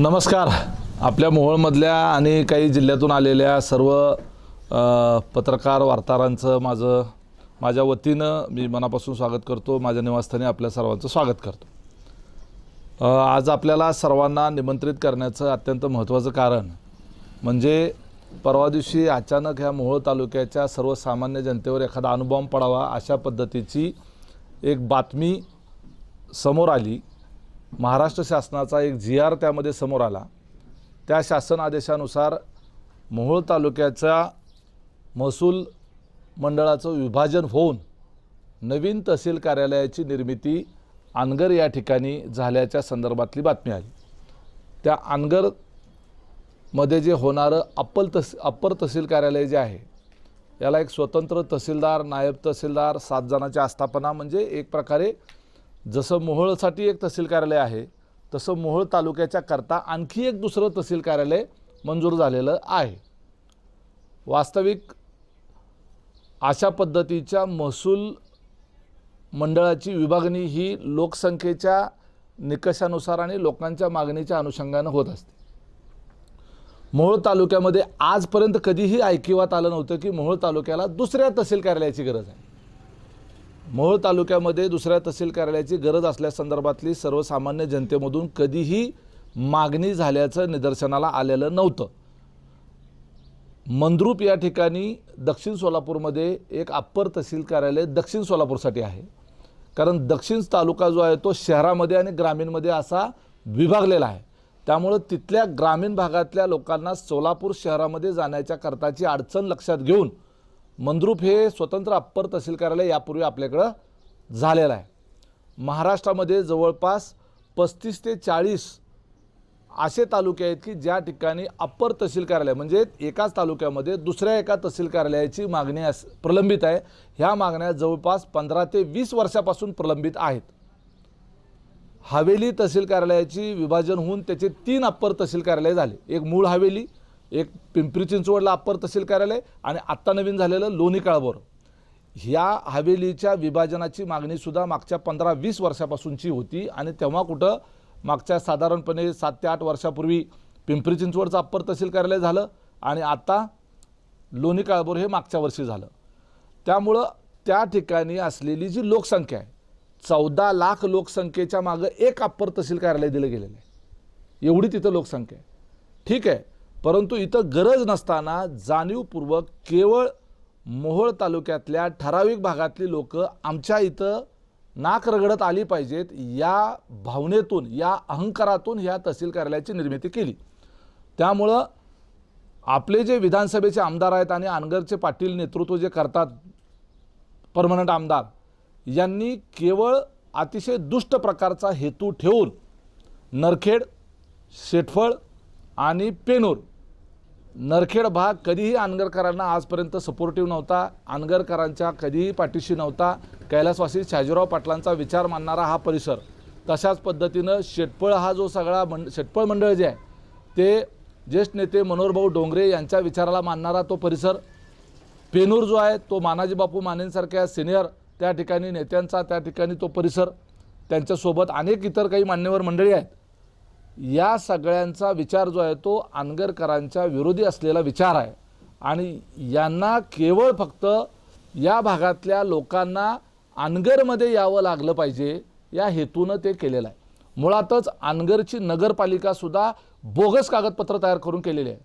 नमस्कार. आपल्या मोहोळमधल्या आणि काही जिल्ह्यातून आलेल्या सर्व पत्रकार वार्ताहरांचं माझं माझ्या वतीनं मी मनापासून स्वागत करतो. माझ्या निवासस्थानी आपल्या सर्वांचं स्वागत करतो. आज आपल्याला सर्वांना निमंत्रित करण्याचं अत्यंत महत्त्वाचं कारण म्हणजे परवा दिवशी अचानक ह्या मोहोळ तालुक्याच्या सर्वसामान्य जनतेवर एखादा अणुबॉम्ब पडावा अशा पद्धतीची एक बातमी समोर आली. महाराष्ट्र शासनाचा एक जी आर त्यामध्ये समोर आला. त्या शासन आदेशानुसार मोहोळ तालुक्याच्या महसूल मंडळाचं विभाजन होऊन नवीन तहसील कार्यालयाची निर्मिती आनगर या ठिकाणी झाल्याच्या संदर्भातली बातमी आली त्या अनगरमध्ये जे होणारं अप्पल तस अप्पर तहसील कार्यालय जे आहे याला एक स्वतंत्र तहसीलदार नायब तहसीलदार सात जणांची आस्थापना म्हणजे एक प्रकारे जसं मोहोळसाठी एक तहसील कार्यालय आहे तसं मोहोळ तालुक्याच्या करता आणखी एक दुसरं तहसील कार्यालय मंजूर झालेलं आहे. वास्तविक अशा पद्धतीच्या महसूल मंडळाची विभागणी ही लोकसंख्येच्या निकषानुसार आणि लोकांच्या मागणीच्या अनुषंगानं होत असते. मोहोळ तालुक्यामध्ये आजपर्यंत कधीही ऐकिवात आलं नव्हतं की मोहोळ तालुक्याला दुसऱ्या तहसील कार्यालयाची गरज आहे. मोहोळ तालुक्यामध्ये दुसऱ्या तहसील कार्यालयाची गरज असल्यासंदर्भातली सर्वसामान्य जनतेमधून कधीही मागणी झाल्याचं निदर्शनाला आलेलं नव्हतं. मंद्रूप या ठिकाणी दक्षिण सोलापूरमध्ये एक अप्पर तहसील कार्यालय दक्षिण सोलापूरसाठी आहे. कारण दक्षिण तालुका जो आहे तो शहरामध्ये आणि ग्रामीणमध्ये असा विभागलेला आहे. त्यामुळं तिथल्या ग्रामीण भागातल्या लोकांना सोलापूर शहरामध्ये जाण्याच्या करताची अडचण लक्षात घेऊन मंद्रूप हे स्वतंत्र अप्पर तहसील कार्यालय यापूर्वी आपल्याकडं झालेलं आहे. महाराष्ट्रामध्ये जवळपास पस्तीस ते चाळीस असे तालुके आहेत की ज्या ठिकाणी अप्पर तहसील कार्यालय म्हणजे एकाच तालुक्यामध्ये दुसऱ्या एका तहसील कार्यालयाची मागणी अस प्रलंबित आहे. ह्या मागण्या जवळपास पंधरा ते वीस वर्षापासून प्रलंबित आहेत. हवेली तहसील कार्यालयाची विभाजन होऊन त्याचे तीन अप्पर तहसील कार्यालय झाले. एक मूळ हवेली एक पिंपरी चिंचवडला अप्पर तहसील कार्यालय आणि आत्ता नवीन झालेलं लोणी काळभोर. ह्या हवेलीच्या विभाजनाची मागणीसुद्धा मागच्या पंधरा वीस वर्षापासूनची होती आणि तेव्हा कुठं मागच्या साधारणपणे सात ते आठ वर्षापूर्वी पिंपरी चिंचवडचं अप्पर तहसील कार्यालय झालं आणि आता लोणी काळभोर हे मागच्या वर्षी झालं. त्यामुळं त्या ठिकाणी असलेली जी लोकसंख्या आहे चौदा लाख लोकसंख्येच्या मागं एक अप्पर तहसील कार्यालय दिलं गेलेलं आहे. एवढी तिथं लोकसंख्या आहे. ठीक आहे परंतु इथं गरज नसताना जाणीवपूर्वक केवळ मोहोळ तालुक्यातल्या ठराविक भागातली लोक आमच्या इथं नाक रगडत आली पाहिजेत या भावनेतून या अहंकारातून ह्या तहसील कार्यालयाची निर्मिती केली. त्यामुळं आपले जे विधानसभेचे आमदार आहेत आणि अनगरचे पाटील नेतृत्व जे करतात परमनंट आमदार यांनी केवळ अतिशय दुष्ट प्रकारचा हेतू ठेवून नरखेड शेटफळ आणि पेनूर नरखेड भाग कधीही आनगरकरांना आजपर्यंत सपोर्टिव्ह नव्हता. आनगरकरांच्या कधीही पाठीशी नव्हता. कैलासवासी शाजीराव पाटलांचा विचार मानणारा हा परिसर. तशाच पद्धतीनं शेटपळ हा जो सगळा मंड शेटपळ मंडळ जे आहे ते ज्येष्ठ नेते मनोहरभाऊ डोंगरे यांच्या विचाराला मानणारा तो परिसर. पेनूर जो आहे तो मानाजी बापू मानेंसारख्या सिनियर त्या ठिकाणी नेत्यांचा त्या ठिकाणी तो परिसर. त्यांच्यासोबत अनेक इतर काही मान्यवर मंडळी आहेत. या सगळ्यांचा विचार जो आहे तो आनगरकरांच्या विरोधी असलेला विचार आहे. आणि यांना केवळ फक्त या भागातल्या लोकांना आनगरमध्ये यावं लागलं पाहिजे या हेतूनं ते केलेलं आहे. मुळातच आनगरची नगरपालिकासुद्धा बोगस कागदपत्र तयार करून केलेली आहे.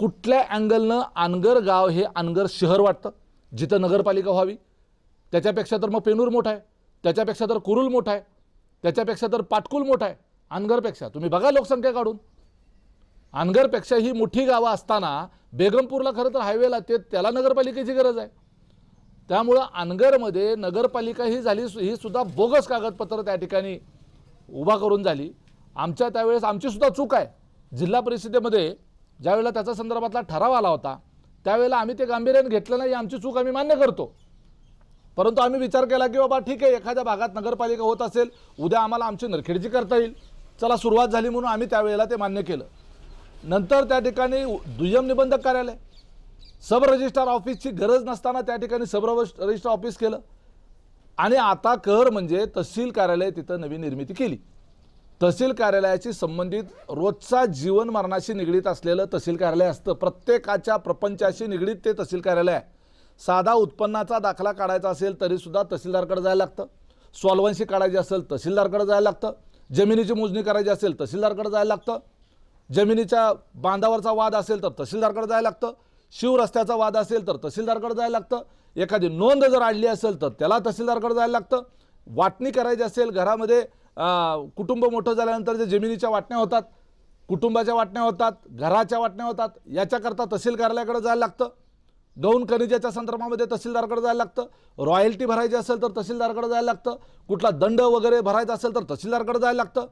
कुठल्या अँगलनं आनगर गाव हे आनगर शहर वाटतं जिथं नगरपालिका व्हावी? त्याच्यापेक्षा तर मग पेनूर मोठा आहे त्याच्यापेक्षा तर कुरुल मोठा आहे त्याच्यापेक्षा तर पाटकुल मोठा आहे. अनगरपेक्षा तुम्ही बघा लोकसंख्या काढून. अनगरपेक्षा ही मोठी गावं असताना बेगमपूरला खरं तर हायवेला ते त्याला नगरपालिकेची गरज आहे. त्यामुळं अनगरमध्ये नगरपालिका ही झाली ही सुद्धा बोगस कागदपत्र त्या ठिकाणी उभा करून झाली. आमच्या त्यावेळेस आमचीसुद्धा चूक आहे. जिल्हा परिषदेमध्ये ज्यावेळेला त्याचा संदर्भातला ठराव आला होता त्यावेळेला आम्ही ते गांभीर्याने घेतलं नाही आमची चूक आम्ही मान्य करतो. परंतु आम्ही विचार केला की बाबा ठीक आहे एखाद्या भागात नगरपालिका होत असेल उद्या आम्हाला आमची नरखेडजी करता येईल. चला सुरुवात झाली म्हणून आम्ही त्यावेळेला ते मान्य केलं. नंतर त्या ठिकाणी दुय्यम निबंधक कार्यालय सब रजिस्ट्रार ऑफिसची गरज नसताना त्या ठिकाणी सब रजिस्ट्रार ऑफिस केलं. आणि आता कर म्हणजे तहसील कार्यालय तिथं नवीन निर्मिती केली. तहसील कार्यालयाशी संबंधित रोजचा जीवन मरणाशी निगडीत असलेलं तहसील कार्यालय असतं. प्रत्येकाच्या प्रपंचाशी निगडीत ते तहसील कार्यालय आहे. साधा उत्पन्नाचा दाखला काढायचा असेल तरीसुद्धा तहसीलदारकडे जायला लागतं. सॉल्वन्सी काढायची असेल तहसीलदारकडे जायला लागतं. जमिनीची मोजणी करायची असेल तहसीलदारकडे जायला लागतं. जमिनीच्या बांधावरचा वाद असेल तर तहसीलदारकडे जायला लागतं. शिवरस्त्याचा वाद असेल तर तहसीलदारकडे जायला लागतं. एखादी नोंद जर आणली असेल तर त्याला तहसीलदारकडे जायला लागतं. वाटणी करायची असेल घरामध्ये कुटुंब मोठं झाल्यानंतर जे जमिनीच्या वाटण्या होतात कुटुंबाच्या वाटण्या होतात घराच्या वाटण्या होतात याच्याकरता तहसील कार्यालयाकडे जायला लागतं. गौण खनिजाच्या संदर्भामध्ये तहसीलदारकडे जायला लागतं. रॉयल्टी भरायची असेल तर तहसीलदारकडे जायला लागतं. कुठला दंड वगैरे भरायचा असेल तर तहसीलदारकडे जायला लागतं.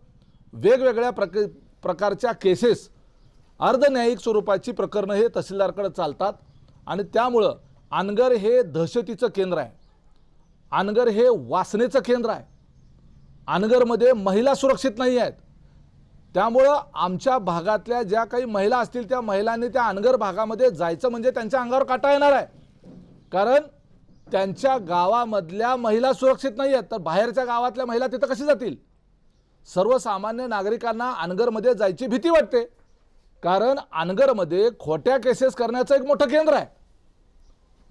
वेगवेगळ्या प्रक प्रकारच्या केसेस अर्धन्यायिक स्वरूपाची प्रकरणं हे तहसीलदारकडे चालतात. आणि त्यामुळं अनगर हे दहशतीचं केंद्र आहे. अनगर हे वासनेचं केंद्र आहे. अनगरमध्ये महिला सुरक्षित नाही आहेत. त्यामुळं आमच्या भागातल्या ज्या काही महिला असतील त्या महिलांनी त्या अनगर भागामध्ये जायचं म्हणजे त्यांच्या अंगावर काटा येणार आहे. कारण त्यांच्या गावामधल्या महिला सुरक्षित नाही आहेत तर बाहेरच्या गावातल्या महिला तिथं कशी जातील? सर्वसामान्य नागरिकांना अनगरमध्ये जायची भीती वाटते. कारण अनगरमध्ये खोट्या केसेस करण्याचं एक मोठं केंद्र आहे.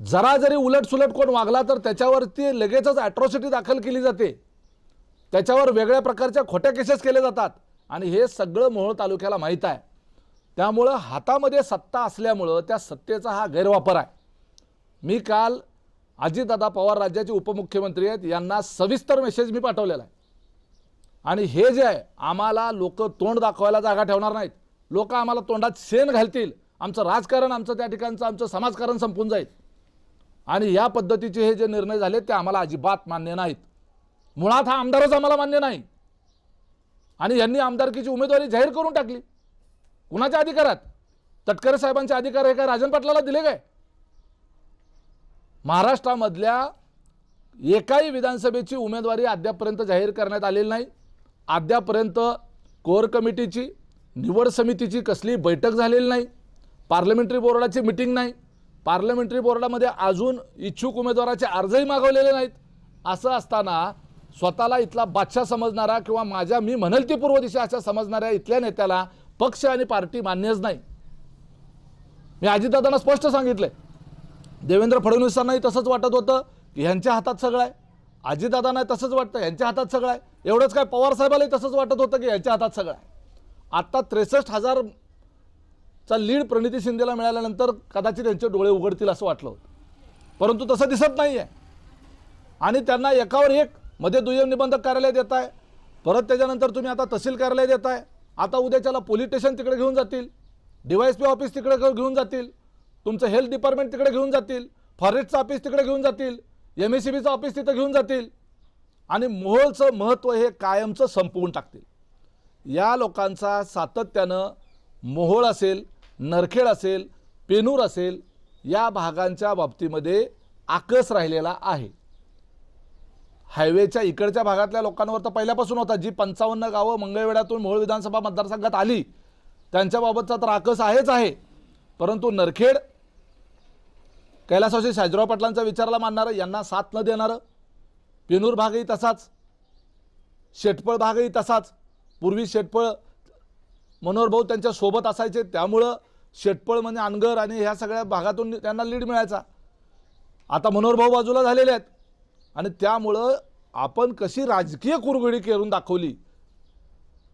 जरा जरी उलटसुलट कोण वागला तर त्याच्यावरती लगेचच ॲट्रॉसिटी दाखल केली जाते. त्याच्यावर वेगळ्या प्रकारच्या खोट्या केसेस केले जातात. आणि हे सगळं मोहोळ तालुक्याला माहीत आहे. त्यामुळं हातामध्ये सत्ता असल्यामुळं त्या सत्तेचा हा गैरवापर आहे. मी काल अजितदादा पवार राज्याचे उपमुख्यमंत्री आहेत यांना सविस्तर मेसेज मी पाठवलेला आहे. आणि हे जे आहे आम्हाला लोक तोंड दाखवायला जागा ठेवणार नाहीत. लोक आम्हाला तोंडात शेण घालतील. आमचं राजकारण आमचं त्या ठिकाणचं आमचं समाजकारण संपून जाईल. आणि या पद्धतीचे हे जे निर्णय झाले ते आम्हाला अजिबात मान्य नाहीत. मुळात हा आमदारच आम्हाला मान्य नाही. आणि यांनी आमदारकीची उमेदवारी जाहीर करून टाकली. कुणाच्या अधिकारात? तटकरे साहेबांचे अधिकार हे काय राजन पाटलाला दिले काय? महाराष्ट्रामधल्या एकाही विधानसभेची उमेदवारी अद्यापपर्यंत जाहीर करण्यात आलेली नाही. अद्यापर्यंत कोर कमिटीची निवड समितीची कसली बैठक झालेली नाही. पार्लमेंटरी बोर्डाची मिटिंग नाही. पार्लमेंटरी बोर्डामध्ये अजून इच्छुक उमेदवाराचे अर्जही मागवलेले नाहीत. असं असताना स्वतःला इथला बादशाह समजणारा किंवा माझ्या मी म्हणेल ती पूर्व दिशा अशा समजणाऱ्या इथल्या नेत्याला पक्ष आणि पार्टी मान्यच नाही. मी अजितदादांना स्पष्ट सांगितलं देवेंद्र फडणवीसांनाही तसंच वाटत होतं की ह्यांच्या हातात सगळं आहे. अजितदादांना तसंच वाटतं ह्यांच्या हातात सगळं आहे. एवढंच काय पवार साहेबालाही तसंच वाटत होतं की ह्यांच्या हातात सगळं आहे. आत्ता त्रेसष्ट हजारचा लीड प्रणिती शिंदेला मिळाल्यानंतर कदाचित त्यांचे डोळे उघडतील असं वाटलं होतं. परंतु तसं दिसत नाही आहे आणि त्यांना एकावर एक मध्ये दुय्यम निबंधक कार्यालय देत आहे परत त्याच्यानंतर तुम्ही आता तहसील कार्यालय देत आहे आता उद्याच्याला पोलीस स्टेशन तिकडे घेऊन जातील. डीवायस पी ऑफिस तिकडे घेऊन जातील. तुमचं हेल्थ डिपार्टमेंट तिकडे घेऊन जातील. फॉरेस्टचं ऑफिस तिकडे घेऊन जातील. एम एस सी बीचं ऑफिस तिथं घेऊन जातील. आणि मोहोळचं महत्त्व हे कायमचं संपवून टाकतील. या लोकांचा सातत्यानं मोहोळ असेल नरखेड असेल पेनूर असेल या भागांच्या बाबतीमध्ये आकस राहिलेला आहे. हायवेच्या इकडच्या भागातल्या लोकांवर तर पहिल्यापासून होता. जी पंचावन्न गावं मंगळवेढ्यातून मोहोळ विधानसभा मतदारसंघात आली त्यांच्याबाबतचा तर आकस आहेच आहे. परंतु नरखेड कैलासवासी शाजीराव पाटलांचा विचारला मानणारं यांना साथ न देणारं पेनूर भागही तसाच शेटपळ भागही तसाच. पूर्वी शेटपळ मनोहर भाऊ त्यांच्यासोबत असायचे त्यामुळं शेटपळ म्हणजे अनगर आणि ह्या सगळ्या भागातून त्यांना लीड मिळायचा. आता मनोहर भाऊ बाजूला झालेले आहेत. आणि त्यामुळं आपण कशी राजकीय कुरघोडी करून दाखवली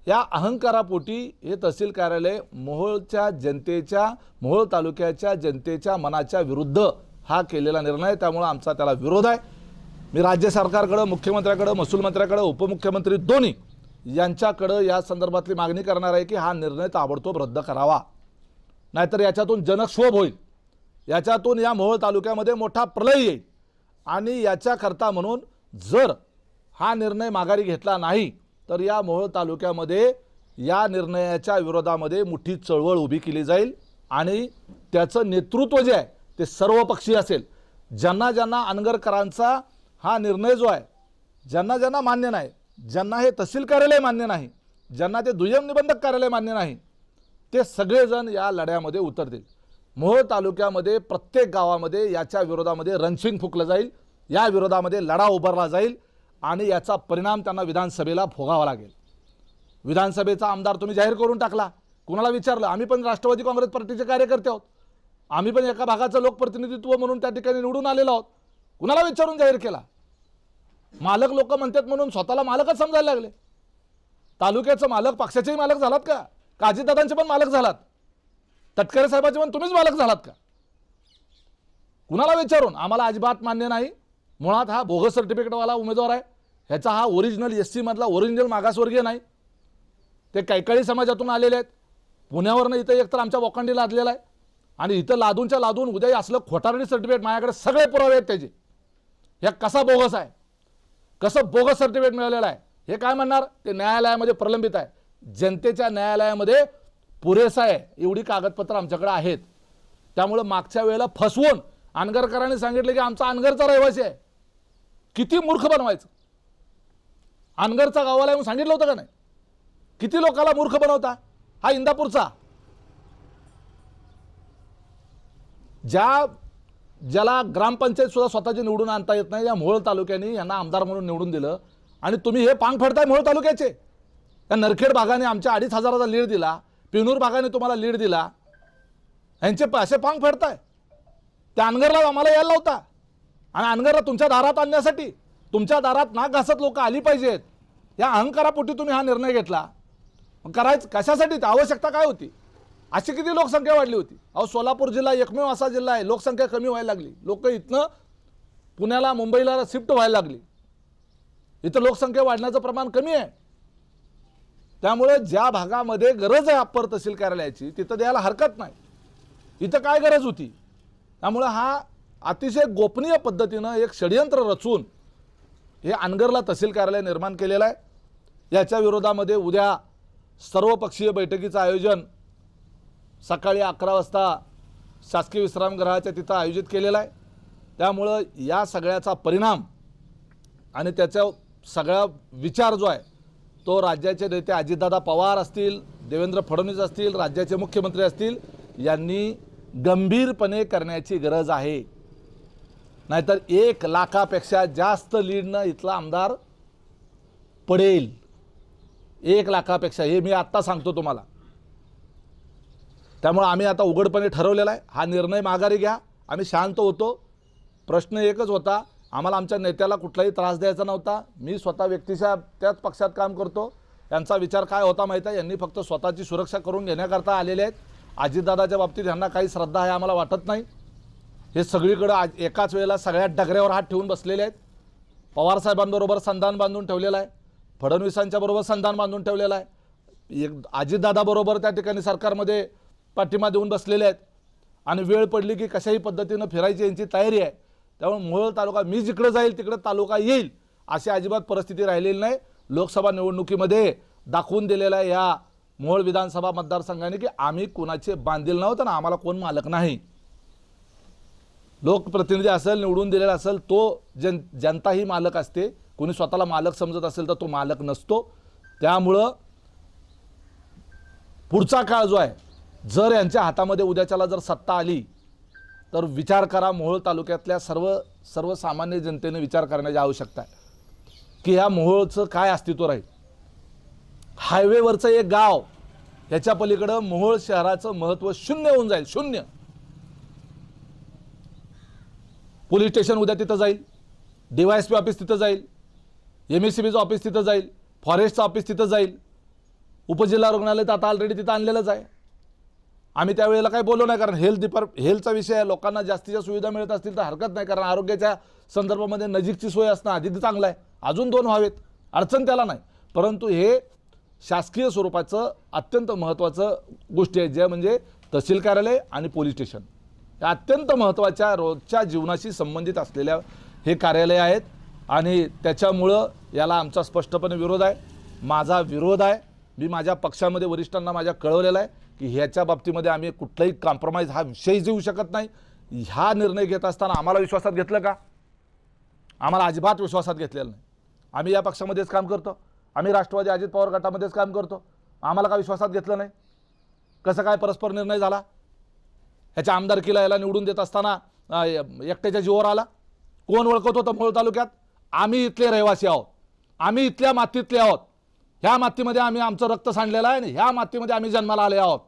या अहंकारापोटी हे तहसील कार्यालय मोहोळच्या जनतेच्या मोहोळ तालुक्याच्या जनतेच्या मनाच्या विरुद्ध हा केलेला निर्णय. आहे. त्यामुळं आमचा त्याला विरोध आहे. मी राज्य सरकारकडं मुख्यमंत्र्याकडं महसूल मंत्र्याकडं उपमुख्यमंत्री दोन्ही यांच्याकडं या संदर्भातली मागणी करणार आहे की हा निर्णय ताबडतोब रद्द करावा. नाहीतर याच्यातून जनक्षोभ होईल. याच्यातून या मोहोळ तालुक्यामध्ये मोठा प्रलय येईल. आणि याच्याकरता म्हणून जर हा निर्णय माघारी घेतला नाही तर या मोहोळ तालुक्यामध्ये या निर्णयाच्या विरोधामध्ये मोठी चळवळ उभी केली जाईल आणि त्याचं नेतृत्व जे आहे ते सर्वपक्षीय असेल. ज्यांना ज्यांना अनगरकरांचा हा निर्णय जो आहे ज्यांना ज्यांना मान्य नाही ज्यांना हे तहसील कार्यालय मान्य नाही ज्यांना ते दुय्यम निबंधक कार्यालय मान्य नाही ते सगळेजण या लढ्यामध्ये उतरतील मोहोळ तालुक्यामध्ये प्रत्येक गावामध्ये याच्या विरोधामध्ये रणसिंग फुकलं जाईल या विरोधामध्ये लढा उभारला जाईल आणि याचा परिणाम त्यांना विधानसभेला भोगावा लागेल. विधानसभेचा आमदार तुम्ही जाहीर करून टाकला. कुणाला विचारलं? आम्ही पण राष्ट्रवादी काँग्रेस पार्टीचे कार्यकर्ते आहोत. आम्ही पण एका भागाचं लोकप्रतिनिधित्व म्हणून त्या ठिकाणी निवडून आलेलो आहोत. कुणाला विचारून जाहीर केला? मालक लोक म्हणतात म्हणून स्वतःला मालकच समजायला लागले. तालुक्याचं मालक पक्षाचेही मालक झालात का? काजीदादांचे पण मालक झालात. तटकरे साहेबाचे पण तुम्हीच मालक झालात का? कुणाला विचारून? आम्हाला अजिबात मान्य नाही. मुळात हा बोगस सर्टिफिकेटवाला उमेदवार आहे. ह्याचा हा ओरिजिनल एस सीमधला ओरिजिनल मागासवर्गीय नाही. ते कैकाळी समाजातून आलेले आहेत. पुण्यावरनं इथं एकतर आमच्या वोकांडी लादलेला आहे. आणि इथं लादूनच्या लादून उद्या असलं खोटारडी सर्टिफिकेट माझ्याकडे सगळे पुरावे आहेत त्याचे. ह्या कसा बोगस आहे? कसं बोगस सर्टिफिकेट मिळालेलं आहे? हे काय म्हणणार? ते न्यायालयामध्ये प्रलंबित आहे. जनतेच्या न्यायालयामध्ये पुरेसा आहे. एवढी कागदपत्र आमच्याकडे आहेत. त्यामुळं मागच्या वेळेला फसवून अनगरकरांनी सांगितलं की आमचा अनगरचा रहिवासी आहे. किती मूर्ख बनवायचं? अनगरचा गावाला येऊन सांगितलं होतं का नाही? किती लोकाला मूर्ख बनवता? हा इंदापूरचा. ज्या ज्याला ग्रामपंचायत सुद्धा स्वतःची निवडून आणता येत नाही या मोहोळ तालुक्याने यांना आमदार म्हणून निवडून दिलं. आणि तुम्ही हे पांग फेडताय मोहोळ तालुक्याचे. त्या नरखेड भागाने आमच्या अडीच हजाराचा लीड दिला. पिनूर भागाने तुम्हाला लीड दिला. यांचे असे पांग फेडताय. त्या अनगरला आम्हाला यायला लावता. आणि अनगरला तुमच्या दारात आणण्यासाठी तुमच्या दारात नाक घासत लोक आली पाहिजेत. या अहंकारापोटी तुम्ही हा निर्णय घेतला. करायचं कशासाठी? आवश्यकता काय होती? अशी किती लोकसंख्या वाढली होती? अहो सोलापूर जिल्हा एकमेव असा जिल्हा आहे. लोकसंख्या कमी व्हायला लागली. लोक इथनं पुण्याला मुंबईला शिफ्ट व्हायला लागली. इथं लोकसंख्या वाढण्याचं प्रमाण कमी आहे. त्यामुळे ज्या भागामध्ये गरज आहे अप्पर तहसील कार्यालयाची तिथं द्यायला हरकत नाही. इथं काय गरज होती? त्यामुळं हा अतिशय गोपनीय पद्धतीनं एक षडयंत्र रचून हे अनगरला तहसील कार्यालय निर्माण केलेलं आहे. याच्या विरोधामध्ये उद्या सर्वपक्षीय बैठकीचं आयोजन सकाळी अकरा वाजता शासकीय विश्रामगृहाच्या तिथं आयोजित केलेलं आहे. त्यामुळं या सगळ्याचा परिणाम आणि त्याचा सगळा विचार जो आहे तो राज्याचे नेते अजितदादा पवार असतील देवेंद्र फडणवीस असतील राज्याचे मुख्यमंत्री असतील यांनी गंभीरपणे करण्याची गरज आहे. नाहीतर एक लाखापेक्षा जास्त लीडनं इथला आमदार पडेल. एक लाखापेक्षा हे मी आत्ता सांगतो तुम्हाला. त्यामुळं आम्ही आता उघडपणे ठरवलेला आहे हा निर्णय माघारी घ्या. आम्ही शांत होतो. प्रश्न एकच होता आम्हाला आमच्या नेत्याला कुठलाही त्रास द्यायचा नव्हता. मी स्वतः व्यक्तीच्या त्याच पक्षात काम करतो. यांचा विचार काय होता माहीत आहे? यांनी फक्त स्वतःची सुरक्षा करून घेण्याकरता आलेले आहेत. अजितदादाच्या बाबतीत यांना काही श्रद्धा आहे आम्हाला वाटत नाही. हे सगळीकडं आज एकाच वेळेला सगळ्या डगऱ्यावर हात ठेवून बसलेले आहेत. पवारसाहेबांबरोबर संधान बांधून ठेवलेलं आहे. फडणवीसांच्या बरोबर संधान बांधून ठेवलेलं आहे. एक अजितदादाबरोबर त्या ठिकाणी सरकारमध्ये पाठिंबा देऊन बसलेले आहेत. आणि वेळ पडली की कशाही पद्धतीनं फिरायची यांची तयारी आहे. त्यामुळे मोहोळ तालुका मी जिकडं जाईल तिकडं तालुका येईल अशी अजिबात परिस्थिती राहिलेली नाही. लोकसभा निवडणुकीमध्ये दाखवून दिलेल्या आहे या मोहोळ विधानसभा मतदारसंघाने की आम्ही कोणाचे बांधील नव्हतं ना आम्हाला कोण मालक नाही. लोकप्रतिनिधी असेल निवडून दिलेला असेल तो जन जनता ही मालक असते. कोणी स्वतःला मालक समजत असेल तर तो मालक नसतो. त्यामुळं पुढचा काळ जो आहे जर यांच्या हातामध्ये उद्याच्याला जर सत्ता आली तर विचार करा मोहोळ तालुक्यातल्या सर्व सर्वसामान्य जनतेने विचार करण्याची आवश्यकता आहे. की ह्या मोहोळचं काय अस्तित्व राहील? हायवेवरचं एक गाव ह्याच्या पलीकडं मोहोळ शहराचं महत्त्व शून्य होऊन जाईल शून्य. पोलीस स्टेशन उद्या तिथं जाईल D Y S P office तिथं जाईल एम एस सी बीचं ऑफिस तिथं जाईल फॉरेस्टचं ऑफिस तिथं जाईल उपजिल्हा रुग्णालय तर आता ऑलरेडी तिथं आणलेलंच आहे. आम्ही त्यावेळेला काही बोललो नाही कारण हेल्थ डिपार हेल्थचा विषय आहे. लोकांना जास्तीच्या सुविधा मिळत असतील तर हरकत नाही कारण आरोग्याच्या संदर्भामध्ये नजीकची सोय असणं अधिक चांगलं आहे. अजून दोन व्हावेत. अडचण त्याला नाही. परंतु हे शासकीय स्वरूपाचं अत्यंत महत्त्वाचं गोष्टी आहेत ज्या म्हणजे तहसील कार्यालय आणि पोलीस स्टेशन. या अत्यंत महत्त्वाच्या रोजच्या जीवनाशी संबंधित असलेल्या हे कार्यालय आहेत आणि त्याच्यामुळं याला आमचा स्पष्टपणे विरोध आहे. माझा विरोध आहे. मी माझ्या पक्षामध्ये वरिष्ठांना माझ्या कळवलेला आहे. की ह्याच्या बाबतीमध्ये आम्ही कुठलाही कॉम्प्रोमाइज हा विषयच येऊ शकत नाही. हा निर्णय घेत असताना आम्हाला विश्वासात घेतलं का? आम्हाला अजिबात विश्वासात घेतलेलं नाही. आम्ही या पक्षामध्येच काम करतो. आम्ही राष्ट्रवादी अजित पवार गटामध्येच काम करतो. आम्हाला का विश्वासात घेतलं नाही? कसं काय परस्पर निर्णय झाला? ह्याच्या आमदारकीला याला निवडून देत असताना एकट्याच्या जीवावर आला? कोण ओळखत होतं मोहोळ तालुक्यात? आम्ही इथले रहिवासी आहोत. आम्ही इथल्या मातीतले आहोत. ह्या मातीमध्ये आम्ही आमचं रक्त सांडलेलं आहे आणि ह्या मातीमध्ये आम्ही जन्माला आले आहोत.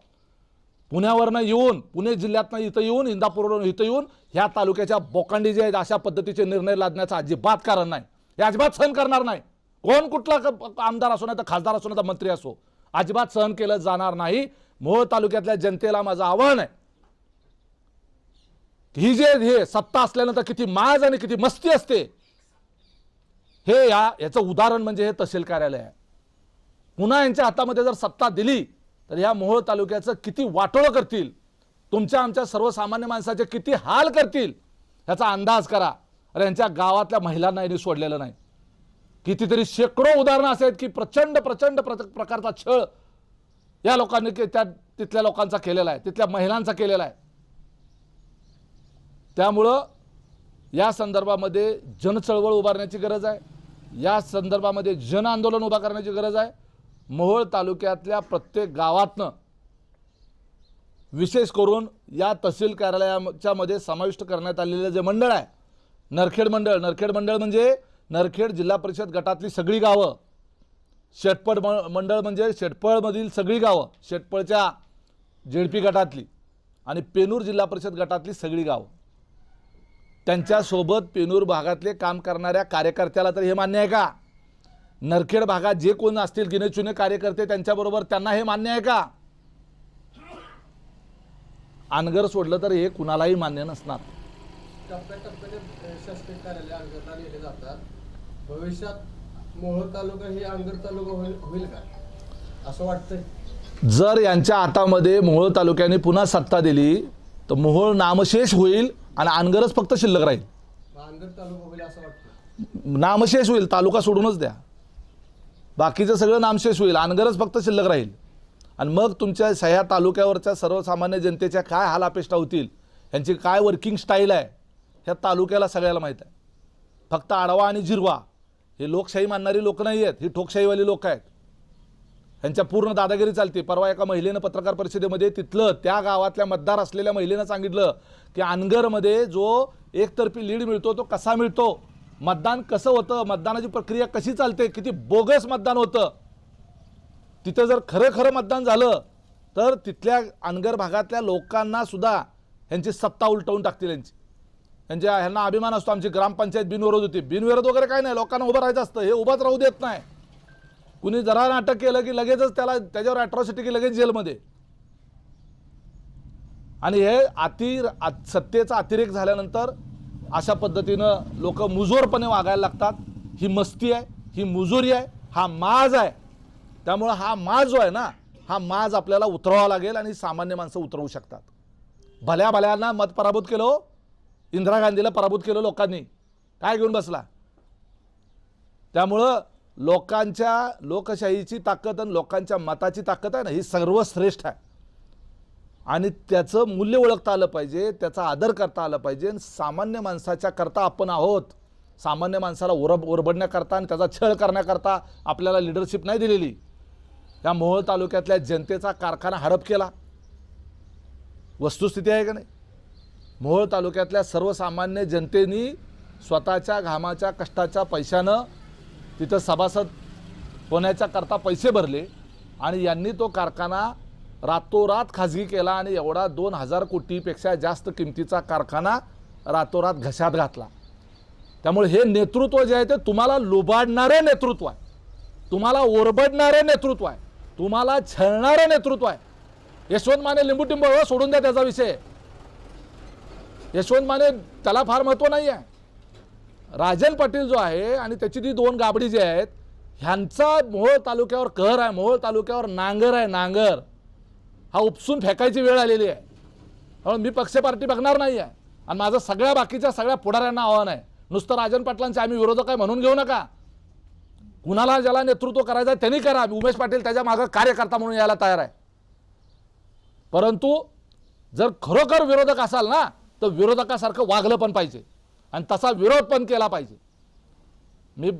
पुण्यावरनं येऊन पुणे जिल्ह्यातनं इथं येऊन इंदापूरवरून इथं येऊन ह्या तालुक्याच्या बोकांडी जे आहेत अशा पद्धतीचे निर्णय लादण्याचं अजिबात कारण नाही. हे अजिबात सहन करणार नाही. कोण कुठला आमदार असो नाही तर खासदार असो नाही तर मंत्री असो अजिबात सहन केलं जाणार नाही. मोहोळ तालुक्यातल्या जनतेला माझं आव्हान आहे. ही जे हे सत्ता असल्यानंतर किती माज आणि किती मस्ती असते हे या याचं उदाहरण म्हणजे हे तहसील कार्यालय आहे. पुन्हा यांच्या हातामध्ये जर सत्ता दिली तर ह्या मोहोळ तालुक्याचं किती वाटोळं करतील? तुमच्या आमच्या सर्वसामान्य माणसाचे किती हाल करतील? ह्याचा अंदाज करा. अरे यांच्या गावातल्या महिलांना यांनी सोडलेलं नाही. कितीतरी शेकडो उदाहरणं असे आहेत की प्रचंड प्रचंड प्र- प्रकारचा छळ या लोकांनी के- त्या तिथल्या लोकांचा केलेला आहे तिथल्या महिलांचा केलेला आहे. त्यामुळं या संदर्भामध्ये जनचळवळ उभारण्याची गरज आहे. या संदर्भामध्ये जन आंदोलन उभा करण्याची गरज आहे. मोहोळ तालुक्यातल्या प्रत्येक गावातनं विशेष करून या तहसील कार्यालयाच्या मध्ये समाविष्ट करण्यात आलेलं जे मंडळ आहे नरखेड मंडळ. नरखेड मंडळ म्हणजे नरखेड जिल्हा परिषद गटातली सगळी गावं. शेटपळ म- मंडळ म्हणजे शेटपळमधील सगळी गावं शेटपळच्या जेडपी गटातली आणि पेनूर जिल्हा परिषद गटातली सगळी गावं. त्यांच्यासोबत पेनूर भागातले काम करणाऱ्या कार्यकर्त्याला तर हे मान्य आहे का? नरखेड भागात जे कोण असतील गिनेचुने कार्यकर्ते त्यांच्याबरोबर त्यांना हे मान्य आहे का? अनगर सोडलं तर हे कुणालाही मान्य नसणार. टप्प्याटप्प्याने अ, शासकीय कार्यालय अंगरला नेले जातात. भविष्यात मोहोळ तालुका हे अंगर तालुका होईल होईल का? असं वाटतंय. जर यांच्या हातामध्ये मोहोळ तालुक्याने पुन्हा सत्ता दिली तर मोहोळ नामशेष होईल आणि अनगरच फक्त शिल्लक राहील. अंगर तालुका होईल असं वाटतं नामशेष होईल तालुका सोडूनच द्या. बाकीचं सगळं नामशेष होईल. अनगरच फक्त शिल्लक राहील. आणि मग तुमच्या सह्या तालुक्यावरच्या सर्वसामान्य जनतेच्या काय हाल अपेक्षा होतील यांची काय वर्किंग स्टाईल आहे ह्या तालुक्याला सगळ्याला माहीत आहे. फक्त आडवा आणि जिरवा. हे लोकशाही मानणारी लोक नाही आहेत ही ठोकशाहीवाली लोक आहेत. यांच्या पूर्ण दादागिरी चालते. परवा एका महिलेनं पत्रकार परिषदेमध्ये तिथलं त्या गावातल्या मतदार असलेल्या महिलेनं सांगितलं की अनगरमध्ये जो एकतर्फी लीड मिळतो तो कसा मिळतो? मतदान कसं होतं? मतदानाची प्रक्रिया कशी चालते? किती बोगस मतदान होतं? तिथं जर खरं खरं मतदान झालं तर तिथल्या अनगर भागातल्या लोकांना सुद्धा ह्यांची सत्ता उलटवून टाकतील यांची यांच्या ह्यांना अभिमान असतो. आमची ग्रामपंचायत बिनविरोध होती. बिनविरोध वगैरे काय नाही. लोकांना उभं राहायचं असतं. हे उभंच राहू देत नाही. कुणी जरा नाटक केलं की लगेचच त्याला त्याच्यावर अॅट्रॉसिटी की लगेच जेलमध्ये. आणि हे अति सत्तेचा अतिरेक झाल्यानंतर अशा पद्धतीनं लोक मुजोरपणे वागायला लागतात. ही मस्ती आहे ही मुजोरी आहे हा माज आहे. त्यामुळं हा माज जो आहे ना हा माज आपल्याला उतरवावा लागेल आणि सामान्य माणसं उतरवू शकतात. भल्या भल्यांना मत पराभूत केलं हो. इंदिरा गांधीला पराभूत केलं लोकांनी. काय घेऊन बसला? त्यामुळं लोकांच्या लोकशाहीची ताकद आणि लोकांच्या मताची ताकद आहे ना ही सर्वश्रेष्ठ आहे. आणि त्याचं मूल्य ओळखता आलं पाहिजे त्याचा आदर करता आला पाहिजे. आणि सामान्य माणसाच्या करता आपण आहोत. सामान्य माणसाला ओरब ओरबडण्याकरता आणि त्याचा छळ करण्याकरता आपल्याला लिडरशिप नाही दिलेली. या मोहोळ तालुक्यातल्या जनतेचा कारखाना हडप केला. वस्तुस्थिती आहे का नाही? मोहोळ तालुक्यातल्या सर्वसामान्य जनतेनी स्वतःच्या घामाच्या कष्टाच्या पैशानं तिथं सभासद होण्याच्या करता पैसे भरले आणि यांनी तो कारखाना रातोरात खाजगी केला आणि एवढा दोन हजार कोटीपेक्षा जास्त किमतीचा कारखाना रातोरात घशात घातला. त्यामुळे हे नेतृत्व जे आहे ते तुम्हाला लुबाडणारे नेतृत्व आहे. तुम्हाला ओरबडणारे नेतृत्व आहे. तुम्हाला छळणारे नेतृत्व आहे. यशवंत माने लिंबूटिंब हो, सोडून द्या त्याचा विषय. यशवंत माने त्याला फार महत्त्व नाही आहे राजन पाटील जो आहे आणि त्याची ती दोन गाबडी जे आहेत ह्यांचा मोहोळ तालुक्यावर कहर आहे मोहोळ तालुक्यावर नांगर आहे नांगर. हा उपसून फेकायची वेळ आलेली आहे. म्हणून मी पक्ष पार्टी बघणार नाही आहे आणि माझं सगळ्या बाकीच्या सगळ्या पुढाऱ्यांना आव्हान आहे. नुसतं राजन पाटलांचे आम्ही विरोधक आहे म्हणून घेऊ नका. कुणाला ज्याला नेतृत्व करायचं आहे त्यांनी करा. उमेश पाटील त्याच्या मागं कार्यकर्ता म्हणून यायला तयार आहे. परंतु जर खरोखर विरोधक असाल ना तर विरोधकासारखं वागलं पण पाहिजे. आणि तसा विरोध पण केला पाहिजे. मी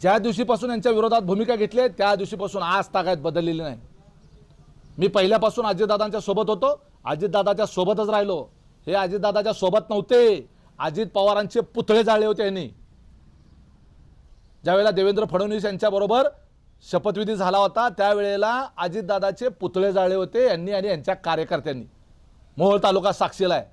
ज्या दिवशीपासून यांच्या विरोधात भूमिका घेतली आहे त्या दिवशीपासून आज तागायत बदललेली नाही. मी पहिल्यापासून अजितदादांच्या सोबत होतो. अजितदादाच्या सोबतच राहिलो. हे अजितदादाच्या सोबत नव्हते. अजित पवारांचे पुतळे जाळले होते यांनी. ज्यावेळेला देवेंद्र फडणवीस यांच्याबरोबर शपथविधी झाला होता त्यावेळेला अजितदादाचे पुतळे जाळले होते यांनी आणि यांच्या कार्यकर्त्यांनी. मोहोळ तालुका साक्षीला आहे.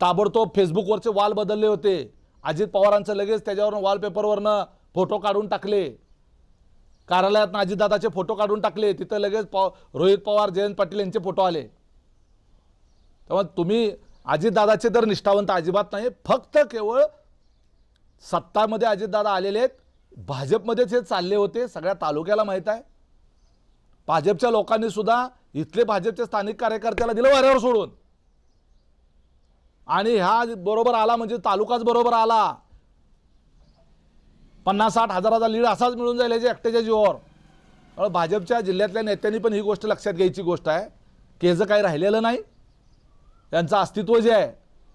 ताबडतोब फेसबुकवरचे वाल बदलले होते. अजित पवारांचं लगेच त्याच्यावरून वॉलपेपरवरनं फोटो काढून टाकले. कार्यालयात अजितदादाचे फोटो काढून टाकले तिथं लगेच पव रोहित पवार जयंत पाटील यांचे फोटो आले. त्यामुळे तुम्ही अजितदादाचे तर निष्ठावंत अजिबात नाही फक्त केवळ सत्तामध्ये अजितदादा आलेले आहेत भाजपमध्येच हे चालले होते सगळ्या तालुक्याला माहीत आहे. भाजपच्या लोकांनी सुद्धा इथले भाजपचे स्थानिक कार्यकर्त्याला दिलं वाऱ्यावर सोडून. आणि ह्या बरोबर आला म्हणजे तालुकाच बरोबर आला. पन्नास साठ हजाराचा लीड असाच मिळून जाईल याच्या एकट्याच्या जीवावर. भाजपच्या जिल्ह्यातल्या नेत्यांनी पण ही गोष्ट लक्षात घ्यायची गोष्ट आहे. की ह्याचं काही राहिलेलं नाही. यांचं अस्तित्व जे आहे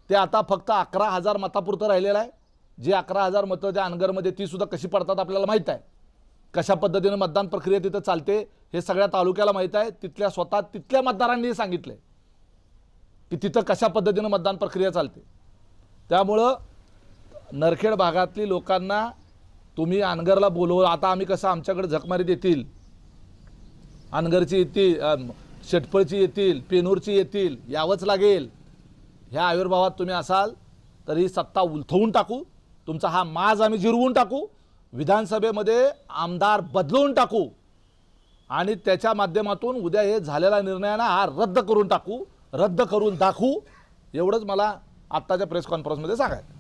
ते आता फक्त अकरा हजार मतापुरतं राहिलेलं आहे. जे अकरा हजार मतं त्या अनगरमध्ये ती सुद्धा कशी पडतात आपल्याला माहीत आहे. कशा पद्धतीनं मतदान प्रक्रिया तिथं चालते हे सगळ्या तालुक्याला माहीत आहे. तिथल्या स्वतः तिथल्या मतदारांनी सांगितलं की तिथं कशा पद्धतीनं मतदान प्रक्रिया चालते. त्यामुळं नरखेड भागातली लोकांना तुम्ही अनगरला बोलव आता आम्ही कसं आमच्याकडे झकमारीत येतील अनगरची येतील शेटफळची येतील पेनूरची येतील यावंच लागेल. ह्या आयुर्भावात तुम्ही असाल तर ही सत्ता उलथवून टाकू. तुमचा हा माज आम्ही जिरवून टाकू. विधानसभेमध्ये आमदार बदलवून टाकू. आणि त्याच्या माध्यमातून उद्या हे झालेला निर्णयानं हा रद्द करून टाकू रद्द करून दाखवू. एवढंच मला आत्ताच्या प्रेस कॉन्फरन्समध्ये सांगायचं